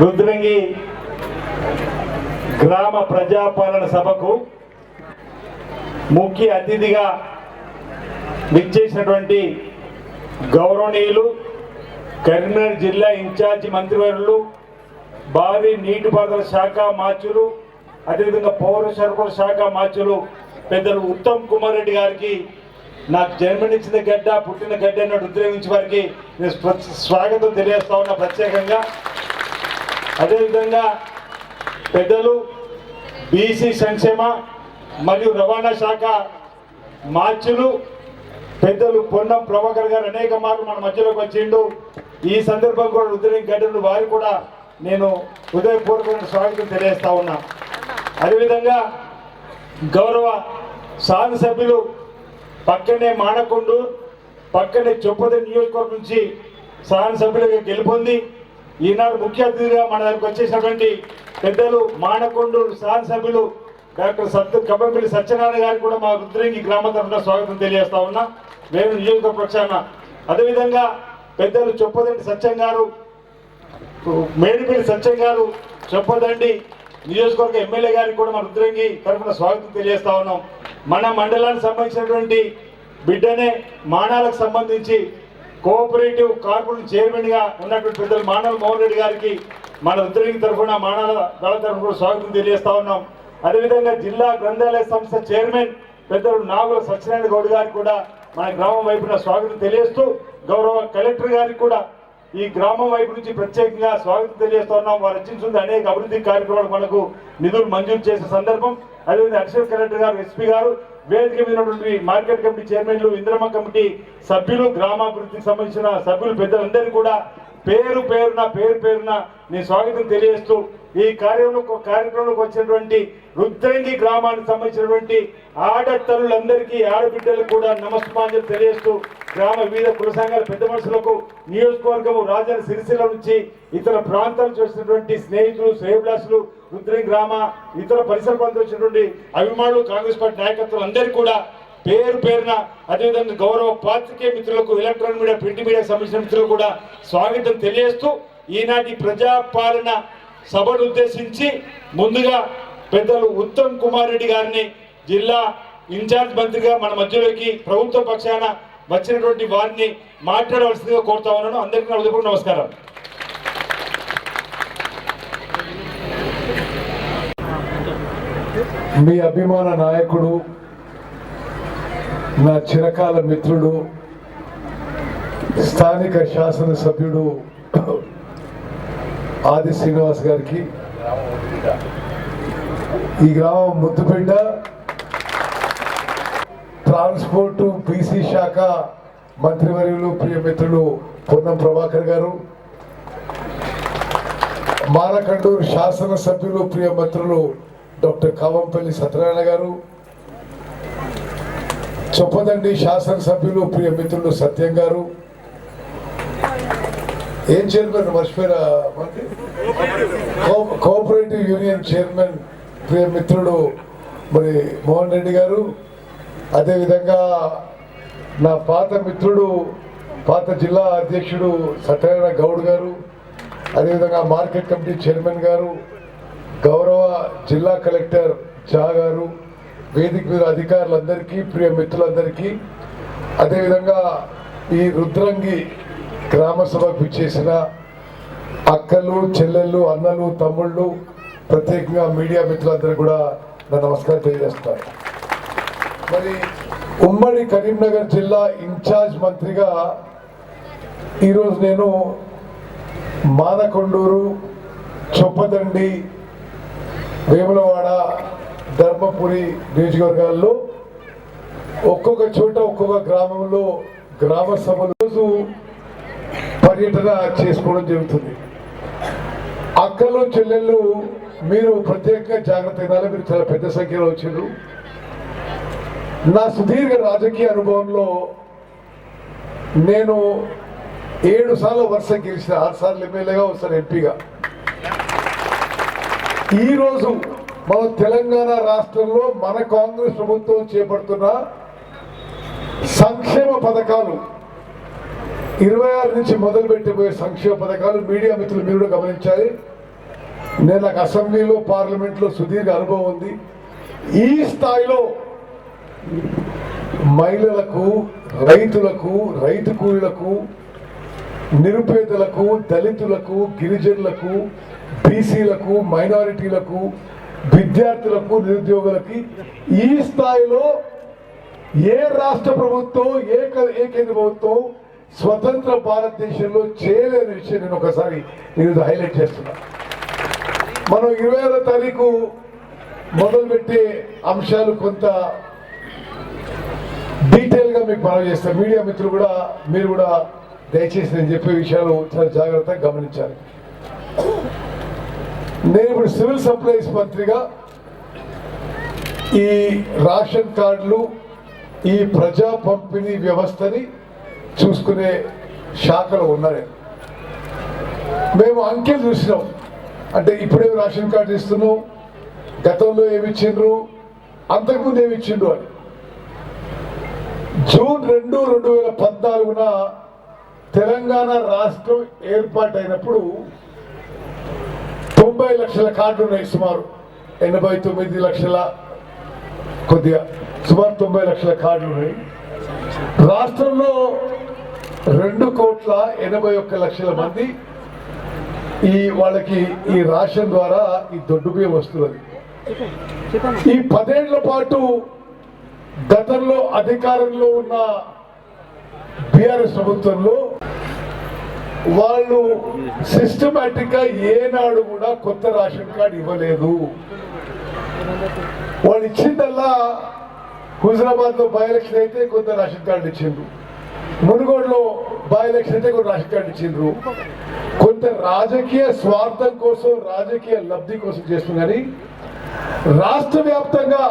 రుద్రంగి గ్రామ ప్రజాపాలన సభకు ముఖ్య అతిథిగా విచ్చేసినటువంటి గౌరవనీయులు కరీంనగర్ జిల్లా ఇన్ఛార్జి మంత్రివర్యులు భారీ నీటిపారుదల శాఖ మార్చులు అదేవిధంగా పౌర సరఫరా శాఖ మార్చులు పెద్దలు ఉత్తమ్ కుమార్ రెడ్డి గారికి నాకు జన్మనిచ్చిన గడ్డ పుట్టిన గడ్డ అన్నట్టు ఉద్యోగించే వారికి నేను స్వాగతం తెలియజేస్తా ఉన్నా ప్రత్యేకంగా. అదేవిధంగా పెద్దలు బీసీ సంక్షేమ మరియు రవాణా శాఖ మార్చులు పెద్దలు పొన్నం ప్రభాకర్ గారు అనేక మార్లు మన మధ్యలోకి వచ్చిండు. ఈ సందర్భం కూడా ఉదయం గడ్డలు వారు కూడా నేను హృదయపూర్వకమైన స్వాగతం తెలియజేస్తా ఉన్నా. అదేవిధంగా గౌరవ శాసనసభ్యులు పక్కనే మానకొండు పక్కనే చొప్పది నియోజకవర్గం నుంచి శాసనసభ్యులుగా గెలుపొంది. ఈనాడు ముఖ్య అతిథిగా మన దగ్గరకు వచ్చేసినటువంటి పెద్దలు మానకొండూరు శాసనసభ్యులు డాక్టర్ సత్ కబ్బంపల్లి సత్యనారాయణ గారికి కూడా మా రుద్రంగి గ్రామ తరఫున స్వాగతం తెలియజేస్తా ఉన్నా. మేము నియోజకవర్గ పక్షాన అదేవిధంగా పెద్దలు చొప్పదండి సత్యం గారు మేడిపల్లి సత్యం గారు చెప్పదండి నియోజకవర్గ ఎమ్మెల్యే గారికి కూడా మా రుద్రంగి తరఫున స్వాగతం తెలియజేస్తా ఉన్నాం. మన మండలానికి సంబంధించినటువంటి బిడ్డనే మానాలకు సంబంధించి కోఆపరేటివ్ కార్పొరేట్ చైర్మన్గా ఉన్నటువంటి పెద్దలు మానవ మోహన్ రెడ్డి గారికి మన రుద్రంగి తరఫున మానవ దళ తరఫున స్వాగతం తెలియజేస్తా ఉన్నాం. అదేవిధంగా జిల్లా గ్రంథాలయ సంస్థ చైర్మన్ పెద్దలు నాగుల సత్యనారాయణ గౌడ్ గారికి కూడా మన గ్రామం వైపున స్వాగతం తెలియజేస్తూ గౌరవ కలెక్టర్ గారికి కూడా ఈ గ్రామం వైపు నుంచి ప్రత్యేకంగా స్వాగతం తెలియజేస్తున్నాం వారు రచించుంది అనేక అభివృద్ధి కార్యక్రమాలు మనకు నిధులు మంజూరు చేసే సందర్భం. అదేవిధంగా అడిషనల్ కలెక్టర్ గారు ఎస్పీ గారు వేదిక మీదటువంటి మార్కెట్ కమిటీ చైర్మన్లు ఇంద్రమ కమిటీ సభ్యులు గ్రామాభివృద్ధికి సంబంధించిన సభ్యులు పెద్దలందరికీ కూడా పేరు పేరున పేరు పేరున నేను స్వాగతం తెలియజేస్తూ ఈ కార్యంలో కార్యక్రమంలోకి వచ్చినటువంటి రుద్రంగి గ్రామానికి సంబంధించినటువంటి ఆడతరులందరికీ ఆడబిడ్డలకు కూడా నమస్మాంజలు తెలియజేస్తూ గ్రామ వివిధ కుల సంఘాల పెద్ద మనుషులకు నియోజకవర్గము రాజధాని సిరిసిల్ల నుంచి ఇతర ప్రాంతాల చూసినటువంటి వచ్చినటువంటి స్నేహితులు శ్రేయభిలాషులు రుద్రంగి గ్రామ ఇతర పరిసర ప్రాంతాలు వచ్చినటువంటి అభిమానులు కాంగ్రెస్ పార్టీ నాయకత్వం అందరికీ కూడా పేరు పేరున అదేవిధంగా గౌరవ పాత్రికేయ మిత్రులకు ఎలక్ట్రానిక్ మీడియా ప్రింట్ మీడియాకు సంబంధించిన మిత్రులకు కూడా స్వాగతం తెలియజేస్తూ ఈనాటి ప్రజాపాలన సభను ఉద్దేశించి ముందుగా పెద్దలు ఉత్తమ్ కుమార్ రెడ్డి గారిని జిల్లా ఇన్ఛార్జ్ మంత్రిగా మన మధ్యలోకి ప్రభుత్వ పక్షాన వచ్చినటువంటి వారిని మాట్లాడవలసిందిగా కోరుతా ఉన్నాను. అందరికీ నా నమస్కారం మీ అభిమాన నాయకుడు నా చిరకాల మిత్రుడు స్థానిక శాసనసభ్యుడు ఆది శ్రీనివాస్ గారికి ఈ గ్రామం ముద్దుపేట ట్రాన్స్పోర్ట్ బీసీ శాఖ మంత్రివర్యులు ప్రియమిత్రులు పొన్నం ప్రభాకర్ గారు మారకండూరు శాసనసభ్యులు ప్రియమిత్రులు డాక్టర్ కావంపల్లి సత్యనారాయణ గారు చొప్పదండి శాసనసభ్యులు ప్రియమిత్రులు సత్యం గారు ఏం చైర్మన్ మర్చిపోయారా కోఆపరేటివ్ యూనియన్ చైర్మన్ ప్రియ మిత్రుడు మరి మోహన్ రెడ్డి గారు. అదేవిధంగా నా పాత మిత్రుడు పాత జిల్లా అధ్యక్షుడు సత్యనారాయణ గౌడ్ గారు. అదేవిధంగా మార్కెట్ కమిటీ చైర్మన్ గారు గౌరవ జిల్లా కలెక్టర్ జా గారు వేదిక మీద అధికారులందరికీ ప్రియ మిత్రులందరికీ. అదేవిధంగా ఈ రుద్రంగి గ్రామ సభకు ఇచ్చేసిన అక్కలు చెల్లెళ్ళు అన్నలు తమ్ముళ్ళు ప్రత్యేకంగా మీడియా మిత్రులందరూ కూడా నా నమస్కారం తెలియజేస్తారు మరి ఉమ్మడి కరీంనగర్ జిల్లా ఇన్ఛార్జ్ మంత్రిగా ఈరోజు నేను మానకొండూరు చొప్పదండి వేములవాడ ధర్మపురి నియోజకవర్గాల్లో ఒక్కొక్క చోట ఒక్కొక్క గ్రామంలో గ్రామ సభలు. రోజు పర్యటన చేసుకోవడం జరుగుతుంది. అక్కలు చెల్లెళ్ళు మీరు ప్రత్యేకంగా జాగ్రత్త వినాలి మీరు చాలా పెద్ద సంఖ్యలో వచ్చారు నా సుదీర్ఘ రాజకీయ అనుభవంలో నేను ఏడు సార్లు వరుస గెలిచిన ఆరు సార్లు ఎమ్మెల్యేగా ఒకసారి ఎంపీగా. ఈరోజు మన తెలంగాణ రాష్ట్రంలో మన కాంగ్రెస్ ప్రభుత్వం చేపడుతున్న సంక్షేమ పథకాలు ఇరవై ఆరు నుంచి మొదలు పెట్టబోయే సంక్షేమ పథకాలు మీడియా మిత్రులు మీరు కూడా గమనించాలి. నేను నాకు అసెంబ్లీలో పార్లమెంట్లో సుదీర్ఘ అనుభవం ఉంది. ఈ స్థాయిలో మహిళలకు రైతులకు రైతు కూలీలకు నిరుపేదలకు దళితులకు గిరిజనులకు బీసీలకు మైనారిటీలకు విద్యార్థులకు నిరుద్యోగులకి ఈ స్థాయిలో ఏ రాష్ట్ర ప్రభుత్వం ఏ ఏ కేంద్ర ప్రభుత్వం స్వతంత్ర భారతదేశంలో చేయలేని విషయం నేను ఒకసారి ఈరోజు హైలైట్ చేస్తున్నా. మనం ఇరవై ఆరో తారీఖు మొదలుపెట్టే అంశాలు కొంత డీటెయిల్గా మీకు మనం చేస్తాం. మీడియా మిత్రులు కూడా మీరు కూడా దయచేసి నేను చెప్పే విషయాలు చాలా జాగ్రత్తగా గమనించాలి. నేను ఇప్పుడు సివిల్ సప్లైస్ మంత్రిగా ఈ రేషన్ కార్డులు ఈ ప్రజా పంపిణీ వ్యవస్థని చూసుకునే శాఖలు ఉన్నాయి మేము అంకెలు చూసినాం. అంటే ఇప్పుడే రేషన్ కార్డు ఇస్తున్నాం. గతంలో ఏమి ఇచ్చిండ్రు అంతకుముందు ఏమి ఇచ్చిండ్రు అని. జూన్ రెండు రెండు వేల పద్నాలుగున తెలంగాణ రాష్ట్రం ఏర్పాటైనప్పుడు తొంభై లక్షల కార్డులు ఉన్నాయి సుమారు. ఎనభై తొమ్మిది లక్షల కొద్దిగా. సుమారు తొంభై లక్షల కార్డులు ఉన్నాయి రాష్ట్రంలో రెండు కోట్ల ఎనభై ఒక్క లక్షల మంది ఈ వాళ్ళకి ఈ రేషన్ ద్వారా ఈ దొడ్డు బియ్యం వస్తున్నది. ఈ పదేళ్ళ పాటు గతంలో అధికారంలో ఉన్న బీఆర్ఎస్ ప్రభుత్వంలో వాళ్ళు సిస్టమేటిక్గా ఏనాడు కూడా కొత్త రేషన్ కార్డు ఇవ్వలేదు. వాళ్ళు ఇచ్చిందల్లా హుజరాబాద్లో బై ఎలక్షన్ అయితే కొత్త రేషన్ కార్డు ఇచ్చిండు మునుగోడులో బై ఎలక్షన్ అయితే కొన్ని రేషన్ ఇచ్చిండ్రు. కొంత రాజకీయ స్వార్థం కోసం రాజకీయ లబ్ధి కోసం చేస్తున్నారని రాష్ట్ర వ్యాప్తంగా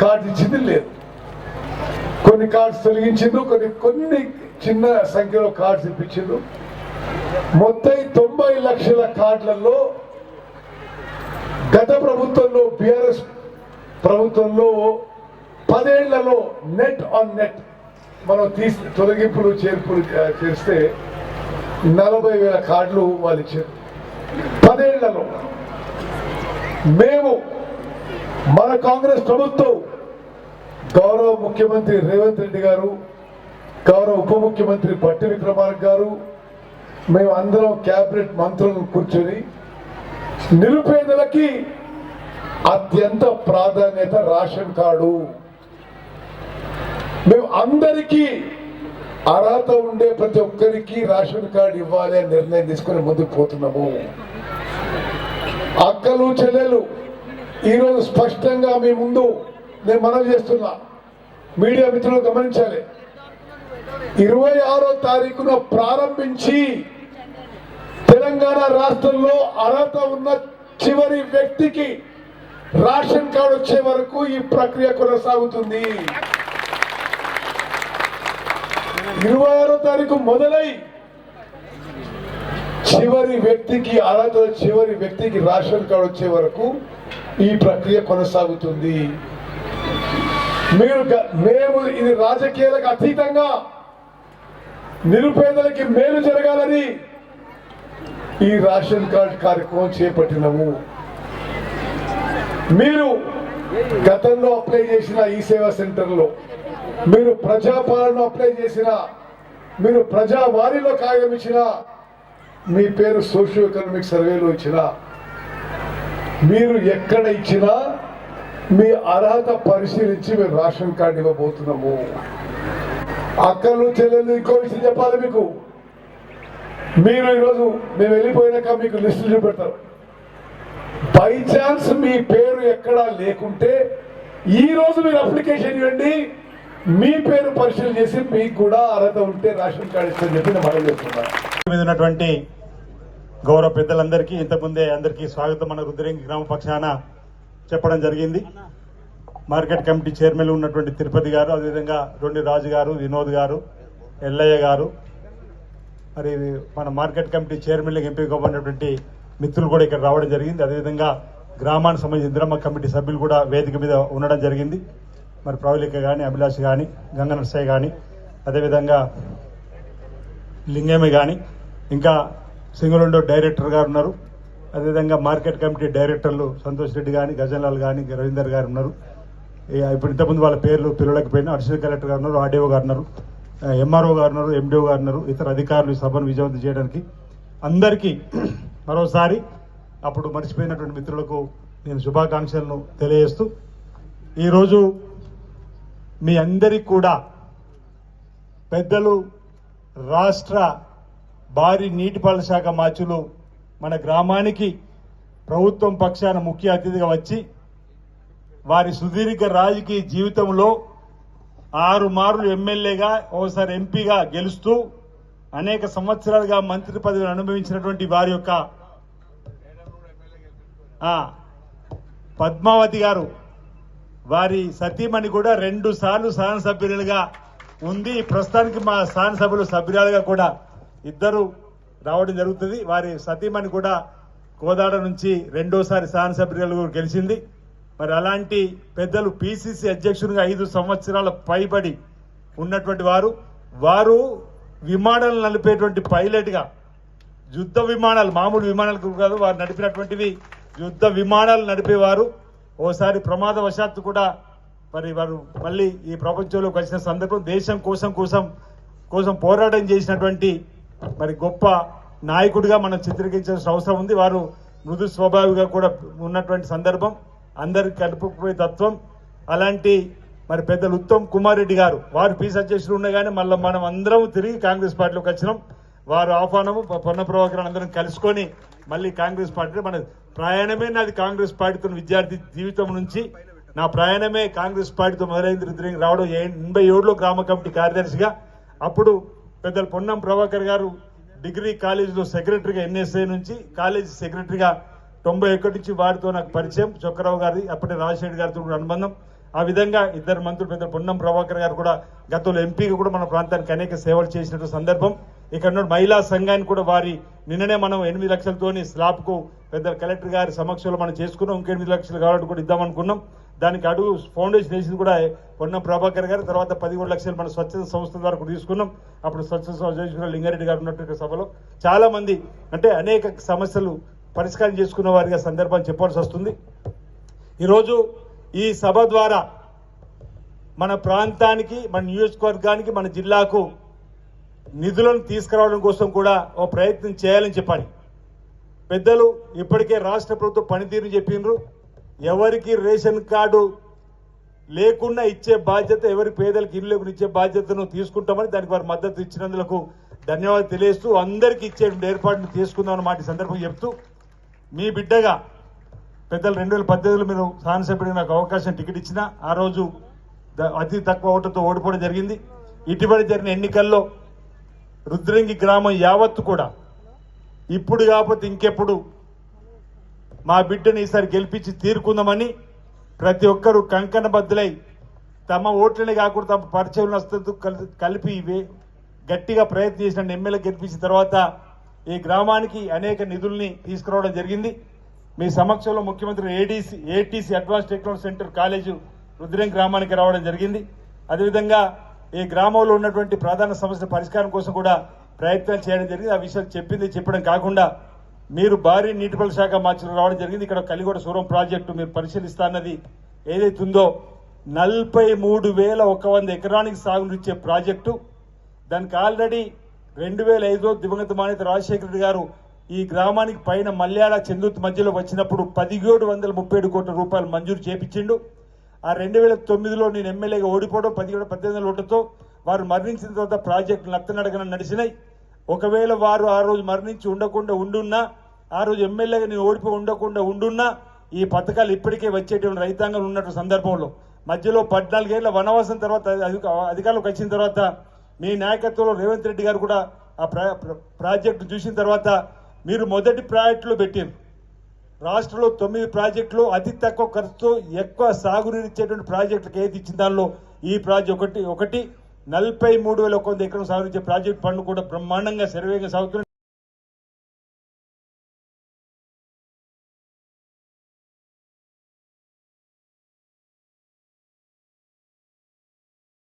కార్డు ఇచ్చింది లేదు. కొన్ని కార్డ్స్ తొలగించిండ్రు కొన్ని కొన్ని చిన్న సంఖ్యలో కార్డ్స్ ఇప్పించిండ్రు. మొత్తం తొంభై లక్షల కార్డులలో గత ప్రభుత్వంలో బీఆర్ఎస్ ప్రభుత్వంలో పదేళ్ళలో నెట్ ఆన్ నెట్ మనం తీసి తొలగింపులు చేర్పులు చేస్తే నలభై వేల కార్డులు వాళ్ళు ఇచ్చారు. పదేళ్ళలో మేము మన కాంగ్రెస్ ప్రభుత్వం గౌరవ ముఖ్యమంత్రి రేవంత్ రెడ్డి గారు గౌరవ ఉప ముఖ్యమంత్రి పట్టి విక్రమార్క గారు మేము అందరం క్యాబినెట్ మంత్రులను కూర్చొని నిరుపేదలకి అత్యంత ప్రాధాన్యత రేషన్ కార్డు. మేము అందరికీ అర్హత ఉండే ప్రతి ఒక్కరికి రేషన్ కార్డు ఇవ్వాలి అని నిర్ణయం తీసుకొని ముందుకు పోతున్నాము. అక్కలు చెల్లెలు ఈరోజు స్పష్టంగా మీ ముందు నేను మనవి చేస్తున్నా. మీడియా మిత్రులు గమనించాలి. ఇరవై ఆరో తారీఖున ప్రారంభించి తెలంగాణ రాష్ట్రంలో అర్హత ఉన్న చివరి వ్యక్తికి రేషన్ కార్డు వచ్చే వరకు ఈ ప్రక్రియ కొనసాగుతుంది. ఇరవై ఆరో తారీఖు మొదలై చివరి వ్యక్తికి అర్హత చివరి వ్యక్తికి రేషన్ కార్డు వచ్చే వరకు ఈ ప్రక్రియ కొనసాగుతుంది. మీరు మేము ఇది రాజకీయాలకు అతీతంగా నిరుపేదలకి మేలు జరగాలని ఈ రేషన్ కార్డు కార్యక్రమం చేపట్టినము. మీరు గతంలో అప్లై చేసిన ఈ సేవా సెంటర్లో మీరు ప్రజాపాలన అప్లై చేసిన మీరు ప్రజా వారిలో కాగితం ఇచ్చిన మీ పేరు సోషియో ఎకనామిక్ సర్వేలో ఇచ్చిన మీరు ఎక్కడ ఇచ్చినా మీ అర్హత పరిశీలించి మేము రేషన్ కార్డు ఇవ్వబోతున్నాము. అక్కలు చెల్లెలు ఇంకో విషయం చెప్పాలి మీకు. మీరు ఈరోజు మేము వెళ్ళిపోయినాక మీకు లిస్టులు చూపెడతారు. బై ఛాన్స్ మీ పేరు ఎక్కడా లేకుంటే ఈరోజు మీరు అప్లికేషన్ ఇవ్వండి మీ పేరు పరిశీలన చేసి మీకు కూడా అర్హత ఉంటే రేషన్ కార్డు ఇస్తారని చెప్పి నేను మనం చేస్తున్నాను. మీద ఉన్నటువంటి గౌరవ పెద్దలందరికీ ఇంతకుముందే అందరికీ స్వాగతం మన రుద్రంగి గ్రామ పక్షాన చెప్పడం జరిగింది. మార్కెట్ కమిటీ చైర్మన్ ఉన్నటువంటి తిరుపతి గారు అదేవిధంగా రొండి రాజు గారు వినోద్ గారు ఎల్లయ్య గారు మరి మన మార్కెట్ కమిటీ చైర్మన్లకు ఎంపికబడినటువంటి మిత్రులు కూడా ఇక్కడ రావడం జరిగింది. అదేవిధంగా గ్రామానికి సంబంధించిన ఇంద్రమ్మ కమిటీ సభ్యులు కూడా వేదిక మీద ఉండడం జరిగింది. మరి ప్రౌలిక కానీ అభిలాష్ కానీ గంగ నర్సయ్య కానీ అదేవిధంగా లింగేమి కానీ ఇంకా సింగరుండో డైరెక్టర్ గారు ఉన్నారు. అదేవిధంగా మార్కెట్ కమిటీ డైరెక్టర్లు సంతోష్ రెడ్డి కానీ గజన్లాల్ కానీ రవీందర్ గారు ఉన్నారు. ఇక ఇప్పుడు ఇంతకుముందు వాళ్ళ పేర్లు పిల్లలకపోయినా అడిషనల్ కలెక్టర్ గారు ఉన్నారు ఆర్డీఓ గారు ఉన్నారు ఎంఆర్ఓ గారు ఉన్నారు ఎండిఓ గారు ఉన్నారు ఇతర అధికారులు సభను విజయవంతం చేయడానికి. అందరికీ మరోసారి అప్పుడు మర్చిపోయినటువంటి మిత్రులకు నేను శుభాకాంక్షలను తెలియజేస్తూ ఈరోజు మీ అందరికీ కూడా పెద్దలు రాష్ట్ర భారీ నీటిపారుదల శాఖ మాచులు మన గ్రామానికి ప్రభుత్వం పక్షాన ముఖ్య అతిథిగా వచ్చి వారి సుదీర్ఘ రాజకీయ జీవితంలో ఆరు మార్లు ఎమ్మెల్యేగా ఓసారి ఎంపీగా గెలుస్తూ అనేక సంవత్సరాలుగా మంత్రి పదవిని అనుభవించినటువంటి వారి యొక్క పద్మావతి గారు వారి సతీమణి కూడా రెండు సార్లు శాసనసభ్యులుగా ఉంది. ప్రస్తుతానికి మా శాసనసభ్యులు సభ్యురాలుగా కూడా ఇద్దరు రావడం జరుగుతుంది. వారి సతీమణి కూడా కోదాడ నుంచి రెండోసారి శాసనసభ్యులుగా గెలిచింది. మరి అలాంటి పెద్దలు పిసిసి అధ్యక్షునిగా ఐదు సంవత్సరాల పైబడి ఉన్నటువంటి వారు వారు విమానాలు నడిపేటువంటి పైలట్గా యుద్ధ విమానాలు మామూలు విమానాలు కాదు వారు నడిపినటువంటివి యుద్ధ విమానాలు నడిపేవారు. ఓసారి ప్రమాదవశాత్తు కూడా మరి వారు మళ్ళీ ఈ ప్రపంచంలోకి వచ్చిన సందర్భం దేశం కోసం కోసం కోసం పోరాటం చేసినటువంటి మరి గొప్ప నాయకుడిగా మనం చిత్రీకరించాల్సిన అవసరం ఉంది. వారు మృదు స్వభావిగా కూడా ఉన్నటువంటి సందర్భం అందరికి కలుపుకుపోయే తత్వం. అలాంటి మరి పెద్దలు ఉత్తమ్ కుమార్ రెడ్డి గారు వారు పీస్ అధ్యక్షులు ఉండగానే మళ్ళీ మనం అందరం తిరిగి కాంగ్రెస్ పార్టీలోకి వచ్చినాం. వారు ఆహ్వానము పొన్న ప్రభాకర్ అందరం కలుసుకొని మళ్ళీ కాంగ్రెస్ పార్టీ మన ప్రయాణమే నాది కాంగ్రెస్ పార్టీతో విద్యార్థి జీవితం నుంచి. నా ప్రయాణమే కాంగ్రెస్ పార్టీతో మొదలైంది. రుద్రంగి రావడం ఎనభై ఏడులో గ్రామ కమిటీ కార్యదర్శిగా. అప్పుడు పెద్దలు పొన్నం ప్రభాకర్ గారు డిగ్రీ కాలేజీలో సెక్రటరీగా ఎన్ఎస్ఐ నుంచి కాలేజీ సెక్రటరీగా తొంభై ఒకటి నుంచి వారితో నాకు పరిచయం. చొక్కరావు గారి అప్పటి రాజశేఖర్ గారితో కూడా అనుబంధం. ఆ విధంగా ఇద్దరు మంత్రులు పెద్ద పొన్నం ప్రభాకర్ గారు కూడా గతంలో ఎంపీగా కూడా మన ప్రాంతానికి అనేక సేవలు చేసినట్టు సందర్భం. ఇక్కడ మహిళా సంఘాన్ని కూడా వారి నిన్ననే మనం ఎనిమిది లక్షలతోని స్లాబ్కు పెద్ద కలెక్టర్ గారి సమక్షంలో మనం చేసుకున్నాం. ఇంకెనిమిది లక్షలు కావాలంటే కూడా ఇద్దామనుకున్నాం. దానికి అడుగు ఫౌండేషన్ వేసింది కూడా పొన్న ప్రభాకర్ గారు. తర్వాత పదిహేడు లక్షలు మన స్వచ్ఛంద సంస్థ ద్వారా కూడా తీసుకున్నాం. అప్పుడు స్వచ్ఛంద సంస్థ లింగారెడ్డి గారు ఉన్నటువంటి సభలో చాలామంది అంటే అనేక సమస్యలు పరిష్కారం చేసుకున్న వారిగా సందర్భాన్ని చెప్పాల్సి వస్తుంది. ఈరోజు ఈ సభ ద్వారా మన ప్రాంతానికి మన నియోజకవర్గానికి మన జిల్లాకు నిధులను తీసుకురావడం కోసం కూడా ఓ ప్రయత్నం చేయాలని చెప్పాలి. పెద్దలు ఇప్పటికే రాష్ట్ర ప్రభుత్వం పనితీరు చెప్పిండ్రు ఎవరికి రేషన్ కార్డు లేకుండా ఇచ్చే బాధ్యత ఎవరి పేదలకు ఇల్లు ఇచ్చే బాధ్యతను తీసుకుంటామని దానికి వారు మద్దతు ఇచ్చినందుకు ధన్యవాదాలు తెలియస్తూ అందరికీ ఇచ్చే ఏర్పాటును తీసుకుందామని మాట సందర్భం చెప్తూ మీ బిడ్డగా పెద్దలు రెండు వేల పద్దెనిమిదిలో మీరు శాసనసభ్యుడికి నాకు అవకాశం టికెట్ ఇచ్చిన ఆ రోజు అతి తక్కువ ఓటుతో ఓడిపోవడం జరిగింది. ఇటీవల జరిగిన ఎన్నికల్లో రుద్రంగి గ్రామం యావత్తు కూడా ఇప్పుడు కాకపోతే ఇంకెప్పుడు? మా బిడ్డని ఈసారి గెలిపించి తీరుకుందామని ప్రతి ఒక్కరూ కంకణబద్దులై తమ ఓట్లనే కాకుండా తమ పరిచయం వస్తూ కలిపి గట్టిగా ప్రయత్నం చేసిన ఎమ్మెల్యే గెలిపించిన తర్వాత ఈ గ్రామానికి అనేక నిధుల్ని తీసుకురావడం జరిగింది. మీ సమక్షంలో ముఖ్యమంత్రి ADC ATC advance technology centre college Rudram గ్రామానికి రావడం జరిగింది. అదేవిధంగా ఈ గ్రామంలో ఉన్నటువంటి ప్రధాన సమస్యల పరిష్కారం కోసం కూడా ప్రయత్నాలు చేయడం జరిగింది. ఆ విషయాలు చెప్పింది చెప్పడం కాకుండా మీరు భారీ నీటిపారుదల శాఖ మార్చులు రావడం జరిగింది. ఇక్కడ కలిగొడ సూరం ప్రాజెక్టు మీరు పరిశీలిస్తానది ఏదైతే ఉందో నలభై మూడు వేల ఒక వంద ఎకరానికి సాగునిచ్చే ప్రాజెక్టు. దానికి ఆల్రెడీ రెండు వేల ఐదులో దివంగత మానేత రాజశేఖర రెడ్డి గారు ఈ గ్రామానికి పైన మల్యాళ చందుర్తి మధ్యలో వచ్చినప్పుడు పదిహేడు వందల ముప్పై ఏడు కోట్ల రూపాయలు మంజూరు చేపించిండు. ఆ రెండు వేల తొమ్మిదిలో నేను ఎమ్మెల్యేగా ఓడిపోవడం పదిహేడు పద్దెనిమిది ఓట్లతో వారు మరణించిన తర్వాత ప్రాజెక్టు నత్తనడగన నడిచినాయి. ఒకవేళ వారు ఆ రోజు మరణించి ఉండకుండా ఉండున్నా ఆ రోజు ఎమ్మెల్యేగా నేను ఓడిపోయి ఉండకుండా ఉండున్నా ఈ పథకాలు ఇప్పటికే వచ్చేటువంటి రైతాంగం ఉన్నటువంటి సందర్భంలో. మధ్యలో పద్నాలుగేళ్ళ వనవాసం తర్వాత అధిక- అధికారంలోకి వచ్చిన తర్వాత మీ నాయకత్వంలో రేవంత్ రెడ్డి గారు కూడా ఆ ప్రాజెక్టు చూసిన తర్వాత మీరు మొదటి ప్రాజెక్టులో పెట్టారు రాష్ట్రంలో తొమ్మిది ప్రాజెక్టులు అతి తక్కువ ఖర్చుతో ఎక్కువ సాగునీరు ఇచ్చేటువంటి ప్రాజెక్టులకు ఏది ఇచ్చిన దానిలో ఈ ప్రాజెక్ట్ ఒకటి ఒకటి. నలభై మూడు వేల ఒక వంద ఎకరం సాగు ప్రాజెక్ట్ పనులు కూడా బ్రహ్మాండంగా శరవేగంగా సాగుతున్నాయి.